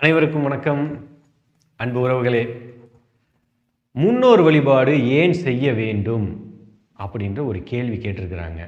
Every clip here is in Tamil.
அனைவருக்கும் வணக்கம். அன்பு உறவுகளே முன்னோர் வழிபாடு ஏன் செய்ய வேண்டும் அப்படின்ற ஒரு கேள்வி கேட்டிருக்கிறாங்க.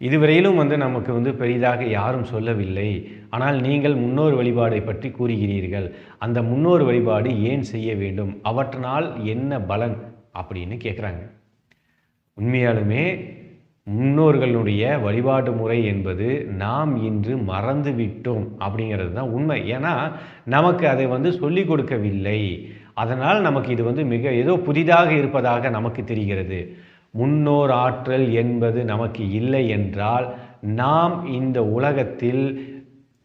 இதுவரையிலும் வந்து நமக்கு வந்து பெரிதாக யாரும் சொல்லவில்லை. ஆனால் நீங்கள் முன்னோர் வழிபாடை பற்றி கூறுகிறீர்கள். அந்த முன்னோர் வழிபாடு ஏன் செய்ய வேண்டும்? அவற்றினால் என்ன பலன் அப்படின்னு கேட்குறாங்க. உண்மையாலுமே முன்னோர்களுடைய வழிபாட்டு முறை என்பது நாம் இன்று மறந்து விட்டோம் அப்படிங்கிறது தான் உண்மை. ஏன்னா நமக்கு அதை வந்து சொல்லிக் கொடுக்கவில்லை. அதனால் நமக்கு இது வந்து மிக ஏதோ புதிதாக இருப்பதாக நமக்கு தெரிகிறது. முன்னோர் ஆற்றல் என்பது நமக்கு இல்லை என்றால் நாம் இந்த உலகத்தில்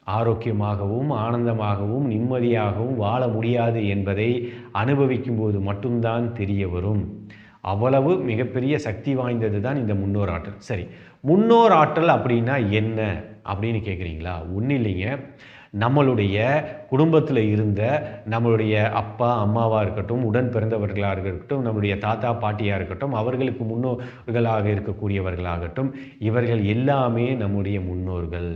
ஆரோக்கியமாகவும் ஆனந்தமாகவும் நிம்மதியாகவும் வாழ முடியாது என்பதை அனுபவிக்கும்போது மட்டும்தான் தெரிய வரும். அவ்வளவு மிகப்பெரிய சக்தி வாய்ந்தது தான் இந்த முன்னோர் ஆற்றல். சரி முன்னோர் ஆற்றல் அப்படின்னா என்ன அப்படின்னு கேட்குறீங்களா ஒன்றும் இல்லைங்க. நம்மளுடைய குடும்பத்தில் இருந்த நம்மளுடைய அப்பா அம்மாவாக இருக்கட்டும் உடன் பிறந்தவர்களாக இருக்கட்டும் நம்மளுடைய தாத்தா பாட்டியாக இருக்கட்டும் அவர்களுக்கு முன்னோர்களாக இருக்கக்கூடியவர்களாகட்டும் இவர்கள் எல்லாமே நம்முடைய முன்னோர்கள்.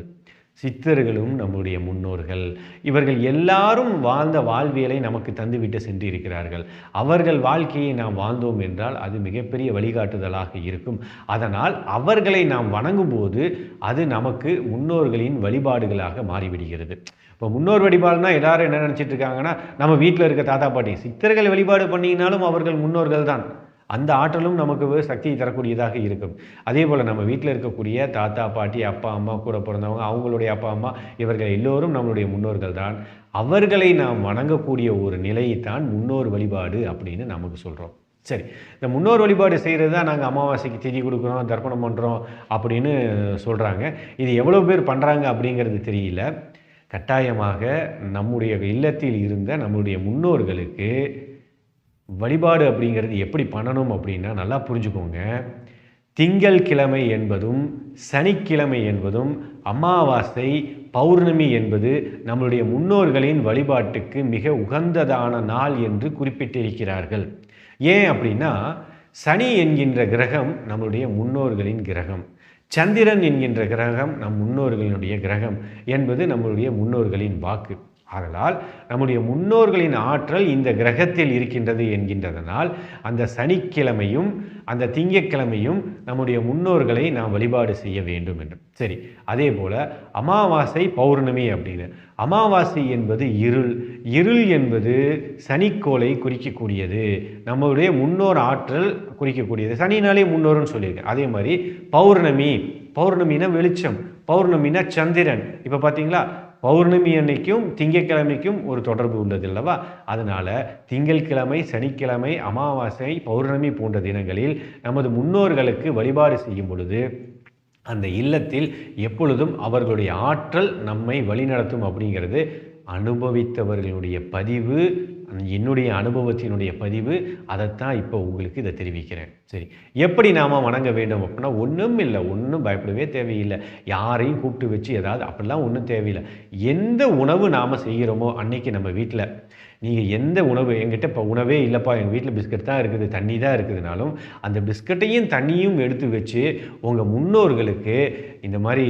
சித்தர்களும் நம்முடைய முன்னோர்கள். இவர்கள் எல்லாரும் வாழ்ந்த வாழ்வியலை நமக்கு தந்துவிட்டு சென்று இருக்கிறார்கள் அவர்கள் வாழ்க்கையை நாம் வாழ்ந்தோம் என்றால் அது மிகப்பெரிய வழிகாட்டுதலாக இருக்கும். அதனால் அவர்களை நாம் வணங்கும் போது அது நமக்கு முன்னோர்களின் வழிபாடுகளாக மாறிவிடுகிறது. இப்போ முன்னோர் வழிபாடுனா எல்லாரும் என்ன நினச்சிட்டு இருக்காங்கன்னா நம்ம வீட்டில் இருக்க தாத்தா பாட்டி சித்தர்கள் வழிபாடு பண்ணினாலும் அவர்கள் முன்னோர்கள் தான். அந்த ஆற்றலும் நமக்கு சக்தியை தரக்கூடியதாக இருக்கும். அதே போல் நம்ம வீட்டில் இருக்கக்கூடிய தாத்தா பாட்டி அப்பா அம்மா கூட பிறந்தவங்க அவங்களுடைய அப்பா அம்மா இவர்கள் எல்லோரும் நம்மளுடைய முன்னோர்கள் தான். அவர்களை நாம் வணங்கக்கூடிய ஒரு நிலையைத்தான் முன்னோர் வழிபாடு அப்படின்னு நமக்கு சொல்கிறோம் சரி இந்த முன்னோர் வழிபாடு செய்கிறது தான் நாங்கள் அமாவாசைக்கு திதி கொடுக்குறோம் தர்ப்பணம் பண்ணுறோம் அப்படின்னு சொல்கிறாங்க இது எவ்வளோ பேர் பண்ணுறாங்க அப்படிங்கிறது தெரியல. கட்டாயமாக நம்முடைய இல்லத்தில் இருந்த நம்முடைய முன்னோர்களுக்கு வழிபாடு அப்படிங்கிறது எப்படி பண்ணணும் அப்படின்னா நல்லா புரிஞ்சுக்கோங்க. திங்கள் கிழமை என்பதும் சனிக்கிழமை என்பதும் அமாவாசை பௌர்ணமி என்பது நம்மளுடைய முன்னோர்களின் வழிபாட்டுக்கு மிக உகந்ததான நாள் என்று குறிப்பிட்டிருக்கிறார்கள். ஏன் அப்படின்னா சனி என்கின்ற கிரகம் நம்மளுடைய முன்னோர்களின் கிரகம். சந்திரன் என்கின்ற கிரகம் நம் முன்னோர்களினுடைய கிரகம் என்பது நம்மளுடைய முன்னோர்களின் வாக்கு. ஆதலால் நம்முடைய முன்னோர்களின் ஆற்றல் இந்த கிரகத்தில் இருக்கின்றது என்கின்றதனால் அந்த சனிக்கிழமையும் அந்த திங்கக்கிழமையும் நம்முடைய முன்னோர்களை நாம் வழிபாடு செய்ய வேண்டும் என்று. சரி அதே போல் அமாவாசை பௌர்ணமி அப்படின்னு. அமாவாசை என்பது இருள். இருள் என்பது சனிக்கோளை குறிக்கக்கூடியது. நம்மளுடைய முன்னோர் ஆற்றல் குறிக்கக்கூடியது. சனினாலே முன்னோர்னு சொல்லியிருக்கேன் அதே மாதிரி பௌர்ணமி. பௌர்ணமினா வெளிச்சம். பௌர்ணமினா சந்திரன். இப்போ பார்த்தீங்களா? பௌர்ணமி அன்னைக்கும் திங்கட்கிழமைக்கும் ஒரு தொடர்பு உள்ளது அல்லவா? அதனால் திங்கட்கிழமை சனிக்கிழமை அமாவாசை பௌர்ணமி போன்ற தினங்களில் நமது முன்னோர்களுக்கு வழிபாடு செய்யும் பொழுது அந்த இல்லத்தில் எப்பொழுதும் அவர்களுடைய ஆற்றல் நம்மை வழிநடத்தும் அப்படிங்கிறது அனுபவித்தவர்களுடைய பதிவு என்னுடைய அனுபவத்தினுடைய பதிவு அதைத்தான் இப்போ உங்களுக்கு இதை தெரிவிக்கிறேன். சரி எப்படி நாம் வணங்க வேண்டும் அப்படின்னா ஒன்றும் இல்லை ஒன்றும் பயப்படவே தேவையில்லை. யாரையும் கூப்பிட்டு வச்சு ஏதாவது அப்படிலாம் ஒன்றும் தேவையில்லை. எந்த உணவு நாம் செய்கிறோமோ அன்னைக்கு நம்ம வீட்டில் நீங்கள் எந்த உணவு எங்கிட்ட இப்போ உணவே இல்லைப்பா எங்கள் வீட்டில் பிஸ்கட் தான் இருக்குது தண்ணி தான் இருக்குதுனாலும் அந்த பிஸ்கட்டையும் தண்ணியும் எடுத்து வச்சு உங்கள் முன்னோர்களுக்கு இந்த மாதிரி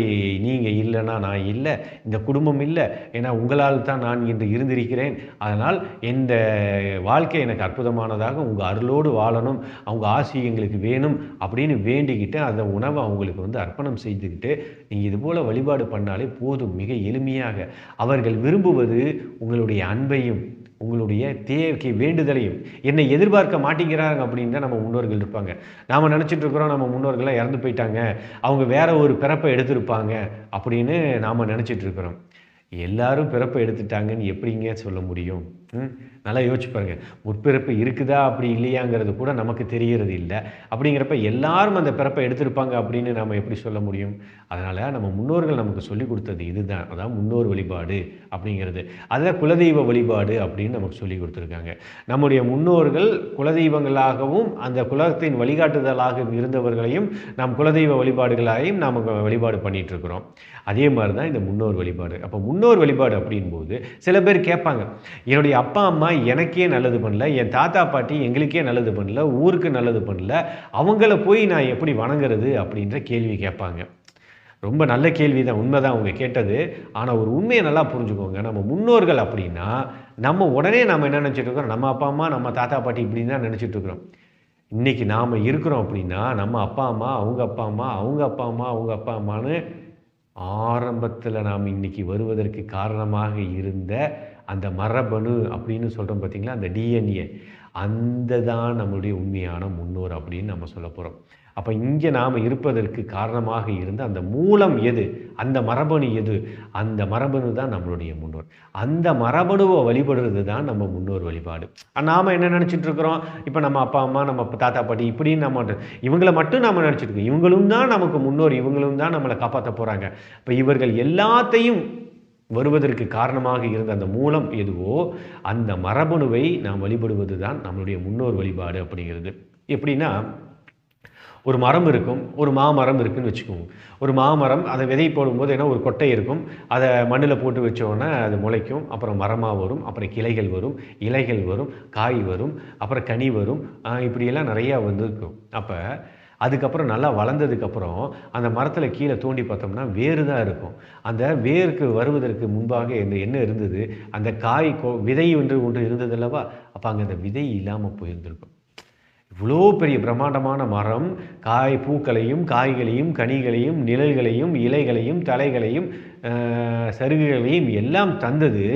நீங்கள் இல்லைன்னா நான் இல்லை இந்த குடும்பம் இல்லை ஏன்னா உங்களால் தான் நான் இன்று இருந்திருக்கிறேன். அதனால் இந்த வாழ்க்கை எனக்கு அற்புதமானதாக உங்கள் அருளோடு வாழணும் அவங்க ஆசி எங்களுக்கு வேணும் அப்படின்னு வேண்டிக்கிட்டு அந்த உணவை அவங்களுக்கு வந்து அர்ப்பணம் செய்துக்கிட்டு நீங்கள் இது போல் வழிபாடு பண்ணாலே போதும் மிக எளிமையாக. அவர்கள் விரும்புவது உங்களுடைய அன்பையும் உங்களுடைய தேவைக்கு வேண்டுதலையும். என்னை எதிர்பார்க்க மாட்டேங்கிறாங்க அப்படின்னு தான் நம்ம முன்னோர்கள் இருப்பாங்க. நாம் நினச்சிட்டு இருக்கிறோம் நம்ம முன்னோர்கள்லாம் இறந்து போயிட்டாங்க அவங்க வேற ஒரு பிறப்பை எடுத்திருப்பாங்க அப்படின்னு நாம் நினச்சிட்டு இருக்கிறோம். எல்லாரும் பிறப்பை எடுத்துட்டாங்கன்னு எப்படிங்க சொல்ல முடியும்? நல்லா யோசிச்சு பாருங்கள் முற்பிறப்பு இருக்குதா அப்படி இல்லையாங்கிறது கூட நமக்கு தெரிகிறது இல்லை. அப்படிங்கிறப்ப எல்லாரும் அந்த பிறப்பை எடுத்திருப்பாங்க அப்படின்னு நம்ம எப்படி சொல்ல முடியும்? அதனால் நம்ம முன்னோர்கள் நமக்கு சொல்லிக் கொடுத்தது இதுதான். அதான் முன்னோர் வழிபாடு அப்படிங்கிறது. அதில் குலதெய்வ வழிபாடு அப்படின்னு நமக்கு சொல்லி கொடுத்துருக்காங்க. நம்முடைய முன்னோர்கள் குலதெய்வங்களாகவும் அந்த குலத்தின் வழிகாட்டுதலாக இருந்தவர்களையும் நாம் குலதெய்வ வழிபாடுகளாகவும் நாம் வழிபாடு பண்ணிட்டு இருக்கிறோம் அதே மாதிரி தான் இந்த முன்னோர் வழிபாடு. அப்போ முன்னோர் வழிபாடு அப்படின்போது சில பேர் கேட்பாங்க என்னுடைய அப்பா அம்மா எனக்கே நல்லது பண்ணல என் தாத்தா பாட்டி எங்களுக்கே நல்லது பண்ணல ஊருக்கு நல்லது பண்ணல அவங்கள போய் நான் எப்படி வணங்குறது அப்படின்ற கேள்வி கேட்பாங்க. ரொம்ப நல்ல கேள்வி தான் உண்மை தான் அவங்க கேட்டது. ஆனால் ஒரு உண்மையை நல்லா புரிஞ்சுக்கோங்க. நம்ம முன்னோர்கள் அப்படின்னா நம்ம உடனே நம்ம என்ன நினச்சிட்டு இருக்கிறோம்? நம்ம அப்பா அம்மா நம்ம தாத்தா பாட்டி இப்படின்னு தான் நினச்சிட்டு இருக்கிறோம். இன்றைக்கி நாம் இருக்கிறோம் அப்படின்னா நம்ம அப்பா அம்மா அவங்க அப்பா அம்மா அவங்க அப்பா அம்மா அவங்க அப்பா அம்மான்னு ஆரம்பத்தில் நாம் இன்னைக்கு வருவதற்கு காரணமாக இருந்த அந்த மரபணு அப்படின்னு சொல்கிறோம் பார்த்தீங்களா அந்த டிஎன்ஏ அந்த தான் நம்மளுடைய உண்மையான முன்னோர் அப்படின்னு நம்ம சொல்ல போகிறோம் அப்போ இங்கே நாம் இருப்பதற்கு காரணமாக இருந்த அந்த மூலம் எது? அந்த மரபணு எது? அந்த மரபணு தான் நம்மளுடைய முன்னோர். அந்த மரபணுவை வழிபடுறது தான் நம்ம முன்னோர் வழிபாடு. நாம் என்ன நினச்சிட்டு இருக்கிறோம்? இப்போ நம்ம அப்பா அம்மா நம்ம தாத்தா பாட்டி இப்படின்னு நம்ம இவங்களை மட்டும் நாம் நினச்சிட்டு இருக்கோம். இவங்களும் தான் நமக்கு முன்னோர். இவங்களும் தான் நம்மளை காப்பாற்ற போகிறாங்க இப்போ இவர்கள் எல்லாத்தையும் வருவதற்கு காரணமாக இருந்த அந்த மூலம் எதுவோ அந்த மரபணுவை நாம் வழிபடுவது தான் நம்மளுடைய முன்னோர் வழிபாடு அப்படிங்கிறது. எப்படின்னா ஒரு மரம் இருக்கும் ஒரு மாமரம் இருக்குன்னு வச்சுக்கோங்க ஒரு மாமரம் அதை விதை போடும்போது என்ன ஒரு கொட்டை இருக்கும். அதை மண்ணில் போட்டு வச்சோன்னே அது முளைக்கும் அப்புறம் மரமாக வரும் அப்புறம் கிளைகள் வரும் இலைகள் வரும் காய் வரும் அப்புறம் கனி வரும் இப்படியெல்லாம் நிறையா வந்துருக்கும். அப்போ அதுக்கப்புறம் நல்லா வளர்ந்ததுக்கப்புறம் அந்த மரத்தில் கீழே தோண்டி பார்த்தோம்னா வேறு தான் இருக்கும். அந்த வேருக்கு வருவதற்கு முன்பாக இந்த என்ன இருந்தது? அந்த காய் கோ விதை ஒன்று ஒன்று இருந்தது அல்லவா? அப்போ அங்கே அந்த விதை இல்லாமல் போயிருந்திருக்கும். இவ்வளோ பெரிய பிரம்மாண்டமான மரம் காய் பூக்களையும் காய்களையும் கனிகளையும் நிழல்களையும் இலைகளையும் தலைகளையும் சருகுகளையும் எல்லாம் தந்தது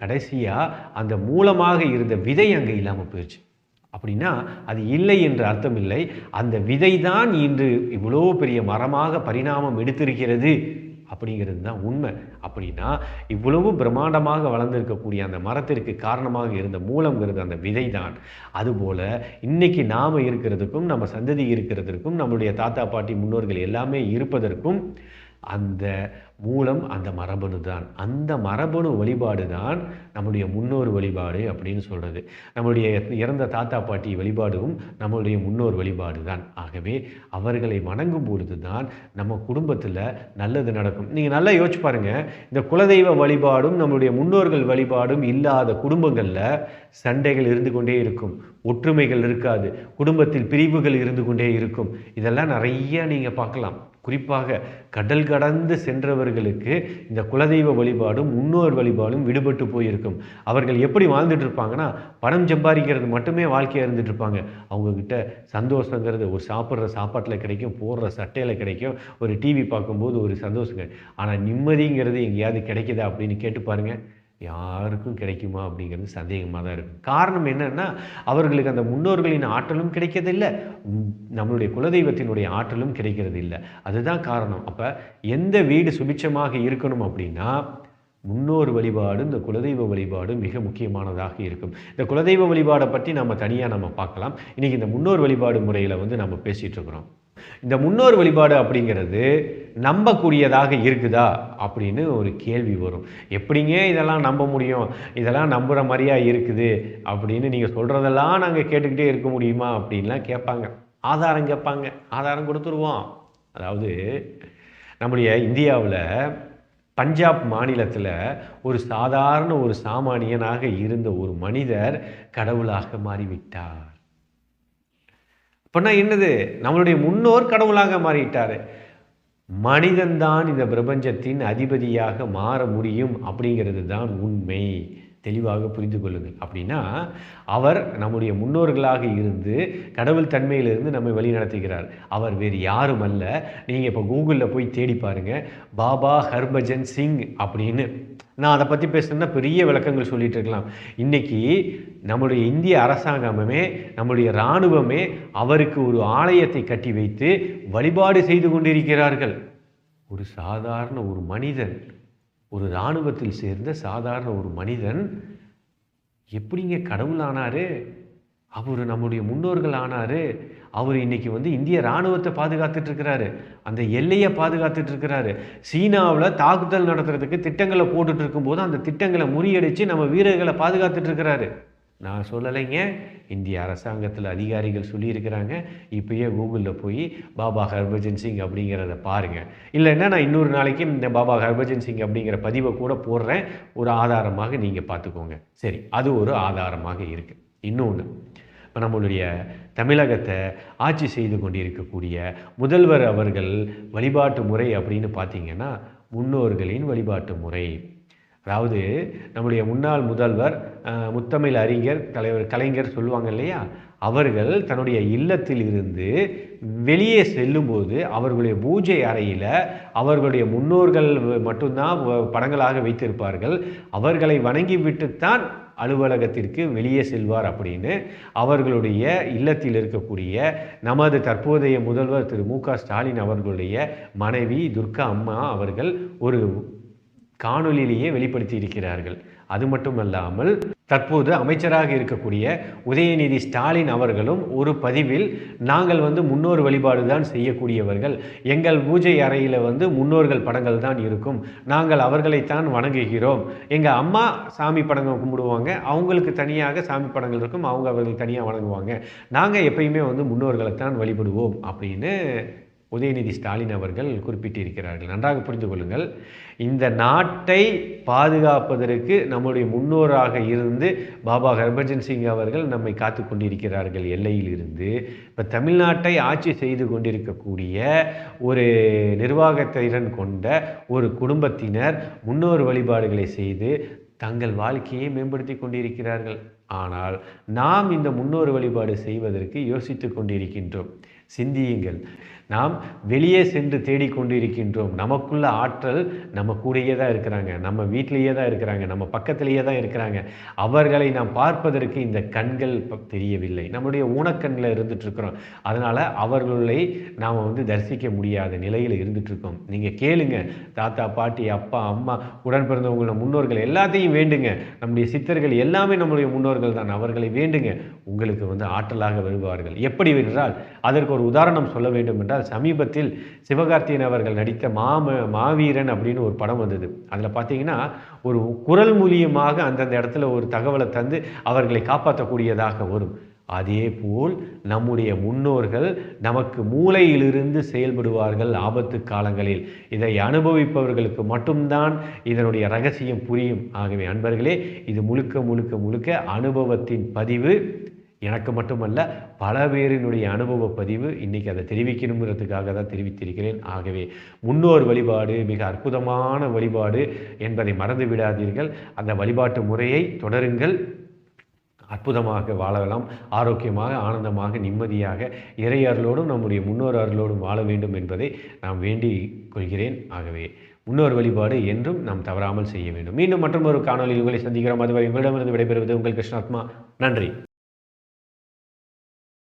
கடைசியாக அந்த மூலமாக இருந்த விதை அங்கே இல்லாமல் போயிடுச்சு அப்படின்னா அது இல்லை என்று அர்த்தம் இல்லை அந்த விதை தான் இன்று இவ்வளோ பெரிய மரமாக பரிணாமம் எடுத்திருக்கிறது அப்படிங்கிறது தான் உண்மை. அப்படின்னா இவ்வளவு பிரம்மாண்டமாக வளர்ந்திருக்கக்கூடிய அந்த மரத்திற்கு காரணமாக இருந்த மூலங்கிறது அந்த விதை தான் அதுபோல் இன்றைக்கி நாம் இருக்கிறதுக்கும் நம்ம சந்ததி இருக்கிறதுக்கும் நம்மளுடைய தாத்தா பாட்டி முன்னோர்கள் எல்லாமே இருப்பதற்கும் அந்த மூலம் அந்த மரபணு தான். அந்த மரபணு வழிபாடு தான் நம்முடைய முன்னோர் வழிபாடு அப்படின்னு சொல்கிறது நம்மளுடைய இறந்த தாத்தா பாட்டி வழிபாடும் நம்மளுடைய முன்னோர் வழிபாடு தான் ஆகவே அவர்களை வணங்கும் பொழுது தான் நம்ம குடும்பத்தில் நல்லது நடக்கும். நீங்கள் நல்லா யோசிச்சு பாருங்கள் இந்த குலதெய்வ வழிபாடும் நம்மளுடைய முன்னோர்கள் வழிபாடும் இல்லாத குடும்பங்களில் சண்டைகள் இருந்து கொண்டே இருக்கும். ஒற்றுமைகள் இருக்காது. குடும்பத்தில் பிரிவுகள் இருந்து கொண்டே இருக்கும். இதெல்லாம் நிறைய நீங்கள் பார்க்கலாம். குறிப்பாக கடல் கடந்து சென்றவர்களுக்கு இந்த குலதெய்வ வழிபாடும் முன்னோர் வழிபாடும் விடுபட்டு போயிருக்கும். அவர்கள் எப்படி வாழ்ந்துட்டு இருப்பாங்கன்னா பணம் சம்பாதிக்கிறது மட்டுமே வாழ்க்கையாக இருந்துட்டு இருப்பாங்க. அவங்கக்கிட்ட சந்தோஷங்கிறது ஒரு சாப்பிட்ற சாப்பாட்டில் கிடைக்கும் போடுற சட்டையில் கிடைக்கும் ஒரு டிவி பார்க்கும்போது ஒரு சந்தோஷங்க. ஆனால் நிம்மதிங்கிறது எங்கேயாவது கிடைக்குதா அப்படின்னு கேட்டு பாருங்கள் யாருக்கும் கிடைக்குமா அப்படிங்கிறது சந்தேகமாக தான் இருக்கும் காரணம் என்னன்னா அவர்களுக்கு அந்த முன்னோர்களின் ஆற்றலும் கிடைக்கிறதில்லை நம்மளுடைய குலதெய்வத்தினுடைய ஆற்றலும் கிடைக்கிறது இல்லை அதுதான் காரணம். அப்போ எந்த வீடு சுபிட்சமாக இருக்கணும் அப்படின்னா முன்னோர் வழிபாடும் இந்த குலதெய்வ வழிபாடும் மிக முக்கியமானதாக இருக்கும். இந்த குலதெய்வ வழிபாடை பற்றி நம்ம தனியாக நம்ம பார்க்கலாம். இன்றைக்கி இந்த முன்னோர் வழிபாடு முறையில் வந்து நம்ம பேசிகிட்டு இருக்கிறோம். இந்த முன்னோர் வழிபாடு அப்படிங்கிறது நம்பக்கூடியதாக இருக்குதா அப்படின்னு ஒரு கேள்வி வரும். எப்படிங்க இதெல்லாம் நம்ப முடியும்? இதெல்லாம் நம்புகிற மாதிரியா இருக்குது? அப்படின்னு நீங்கள் சொல்கிறதெல்லாம் நாங்கள் கேட்டுக்கிட்டே இருக்க முடியுமா அப்படின்லாம் கேட்பாங்க. ஆதாரம் கேட்பாங்க. ஆதாரம் கொடுத்துருவோம். அதாவது நம்முடைய இந்தியாவில் பஞ்சாப் மாநிலத்தில் ஒரு சாதாரண ஒரு சாமானியனாக இருந்த ஒரு மனிதர் கடவுளாக மாறிவிட்டார். அப்படின்னா என்னது? நம்மளுடைய முன்னோர் கடவுளாக மாறிட்டார். மனிதன்தான் இந்த பிரபஞ்சத்தின் அதிபதியாக மாற முடியும் அப்படிங்கிறது தான் உண்மை. தெளிவாக புரிந்து கொள்ளுங்கள். அப்படின்னா அவர் நம்முடைய முன்னோர்களாக இருந்து கடவுள் தன்மையிலிருந்து நம்மை வழி நடத்துகிறார். அவர் வேறு யாரும் அல்ல. நீங்கள் இப்போ கூகுளில் போய் தேடி பாருங்கள் பாபா ஹர்பஜன் சிங் அப்படின்னு நான் அதை பற்றி பேசுனா பெரிய விளக்கங்கள் சொல்லிட்டு இருக்கலாம். இன்றைக்கி நம்முடைய இந்திய அரசாங்கமே நம்முடைய இராணுவமே அவருக்கு ஒரு ஆலயத்தை கட்டி வைத்து வழிபாடு செய்து கொண்டிருக்கிறார்கள். ஒரு சாதாரண ஒரு மனிதன் ஒரு இராணுவத்தில் சேர்ந்த சாதாரண ஒரு மனிதன் எப்படிங்க கடவுளானாரு அவர் நம்முடைய முன்னோர்கள் ஆனாரு. அவர் இன்னைக்கு வந்து இந்திய இராணுவத்தை பாதுகாத்துட்டு இருக்கிறாரு அந்த எல்லையை பாதுகாத்துட்ருக்கிறாரு சீனாவில் தாக்குதல் நடத்துறதுக்கு திட்டங்களை போட்டுட்டு இருக்கும்போது அந்த திட்டங்களை முறியடித்து நம்ம வீரர்களை பாதுகாத்துட்ருக்கிறாரு நான் சொல்லலைங்க. இந்திய அரசாங்கத்தில் அதிகாரிகள் சொல்லியிருக்கிறாங்க. இப்பயே கூகுளில் போய் பாபா ஹர்பஜன் சிங் அப்படிங்கிறத பாருங்கள் இல்லைன்னா நான் இன்னொரு நாளைக்கு இந்த பாபா ஹர்பஜன் சிங் அப்படிங்கிற பதிவை கூட போடுறேன். ஒரு ஆதாரமாக நீங்கள் பார்த்துக்கோங்க. சரி அது ஒரு ஆதாரமாக இருக்குது இன்னொன்று இப்போ நம்மளுடைய தமிழகத்தை ஆட்சி செய்து கொண்டிருக்கக்கூடிய முதல்வர் அவர்கள் வழிபாட்டு முறை அப்படின்னு பார்த்தீங்கன்னா முன்னோர்களின் வழிபாட்டு முறை. அதாவது நம்முடைய முன்னாள் முதல்வர் முத்தமிழ் அறிஞர் தலைவர் கலைஞர் சொல்லுவாங்க இல்லையா? அவர்கள் தன்னுடைய இல்லத்தில் இருந்து வெளியே செல்லும்போது அவர்களுடைய பூஜை அறையில் அவர்களுடைய முன்னோர்கள் மட்டும்தான் வ- படங்களாக வைத்திருப்பார்கள். அவர்களை வணங்கிவிட்டுத்தான் அலுவலகத்திற்கு வெளியே செல்வார் அப்படின்னு அவர்களுடைய இல்லத்தில் இருக்கக்கூடிய நமது தற்போதைய முதல்வர் திரு மு க ஸ்டாலின் அவர்களுடைய மனைவி துர்கா அம்மா அவர்கள் ஒரு காணொலியிலேயே வெளிப்படுத்தி இருக்கிறார்கள். அது மட்டுமல்லாமல் தற்போது அமைச்சராக இருக்கக்கூடிய உதயநிதி ஸ்டாலின் அவர்களும் ஒரு பதிவில் நாங்கள் வந்து முன்னோர் வழிபாடு தான் செய்யக்கூடியவர்கள். எங்கள் பூஜை அறையில் வந்து முன்னோர்கள் படங்கள் தான் இருக்கும். நாங்கள் அவர்களைத்தான் வணங்குகிறோம். எங்கள் அம்மா சாமி படங்கள் கும்பிடுவாங்க. அவங்களுக்கு தனியாக சாமி படங்கள் இருக்கும். அவங்க அவர்கள் தனியாக வணங்குவாங்க. நாங்கள் எப்பயுமே வந்து முன்னோர்களைத்தான் வழிபடுவோம். அப்படின்னு உதயநிதி ஸ்டாலின் அவர்கள் குறிப்பிட்டிருக்கிறார்கள். நன்றாக புரிந்து கொள்ளுங்கள். இந்த நாட்டை பாதுகாப்பதற்கு நம்முடைய முன்னோராக இருந்து பாபா ஹர்பஜன் சிங் அவர்கள் நம்மை காத்து கொண்டிருக்கிறார்கள் எல்லையில் இருந்து இப்போ தமிழ்நாட்டை ஆட்சி செய்து கொண்டிருக்கக்கூடிய ஒரு நிர்வாகத்திறன் கொண்ட ஒரு குடும்பத்தினர் முன்னோர் வழிபாடுகளை செய்து தங்கள் வாழ்க்கையை மேம்படுத்தி கொண்டிருக்கிறார்கள். ஆனால் நாம் இந்த முன்னோர் வழிபாடு செய்வதற்கு யோசித்து கொண்டிருக்கின்றோம். சிந்தியுங்கள். நாம் வெளியே சென்று தேடிக்கொண்டு இருக்கின்றோம் நமக்குள்ள ஆற்றல் நம்ம கூடயே தான் இருக்கிறாங்க. நம்ம வீட்டிலேயே தான் இருக்கிறாங்க. நம்ம பக்கத்திலேயே தான் இருக்கிறாங்க. அவர்களை நாம் பார்ப்பதற்கு இந்த கண்கள் தெரியவில்லை. நம்முடைய ஊனக்கண்ணில் இருந்துட்டு இருக்கிறோம் அதனால் அவர்களை நாம் வந்து தரிசிக்க முடியாத நிலையில் இருந்துட்டுருக்கோம். நீங்கள் கேளுங்க. தாத்தா பாட்டி அப்பா அம்மா உடன் பிறந்தவங்கள முன்னோர்கள் எல்லாத்தையும் வேண்டுங்க. நம்முடைய சித்தர்கள் எல்லாமே நம்முடைய முன்னோர்கள் தான். அவர்களை வேண்டுங்க. உங்களுக்கு வந்து ஆற்றலாக வருவார்கள். எப்படி என்றால் அதற்கு ஒரு உதாரணம் சொல்ல வேண்டும் என்றால் சமீபத்தில் சிவகார்த்தியன் அவர்கள் நடித்த மாம மாவீரன் அப்படின்னு ஒரு படம் வந்தது. அதில் பார்த்தீங்கன்னா ஒரு குரல் மூலியமாக அந்தந்த இடத்துல ஒரு தகவலை தந்து அவர்களை காப்பாற்றக்கூடியதாக வரும். அதே போல் நம்முடைய முன்னோர்கள் நமக்கு மூளையிலிருந்து செயல்படுவார்கள் ஆபத்து காலங்களில். இதை அனுபவிப்பவர்களுக்கு மட்டும்தான் இதனுடைய ரகசியம் புரியும். ஆகவே அன்பர்களே இது முழுக்க முழுக்க முழுக்க அனுபவத்தின் பதிவு. எனக்கு மட்டுமல்ல பல பேரினுடைய அனுபவ பதிவு இன்னைக்கு அதை தெரிவிக்கணுங்கிறதுக்காக தான் தெரிவித்திருக்கிறேன். ஆகவே முன்னோர் வழிபாடு மிக அற்புதமான வழிபாடு என்பதை மறந்து விடாதீர்கள். அந்த வழிபாட்டு முறையை தொடருங்கள். அற்புதமாக வாழலாம். ஆரோக்கியமாக ஆனந்தமாக நிம்மதியாக இறையர்களோடும் நம்முடைய முன்னோர் அருளோடும் வாழ வேண்டும் என்பதை நாம் வேண்டிக் கொள்கிறேன். ஆகவே முன்னோர் வழிபாடு என்றும் நாம் தவறாமல் செய்ய வேண்டும். மீண்டும் மற்றொரு காணொலியில் உங்களை சந்திக்கிறோம். அதுவரை உங்களிடமிருந்து விடைபெறுவது உங்கள் கிருஷ்ணாத்மா. நன்றி.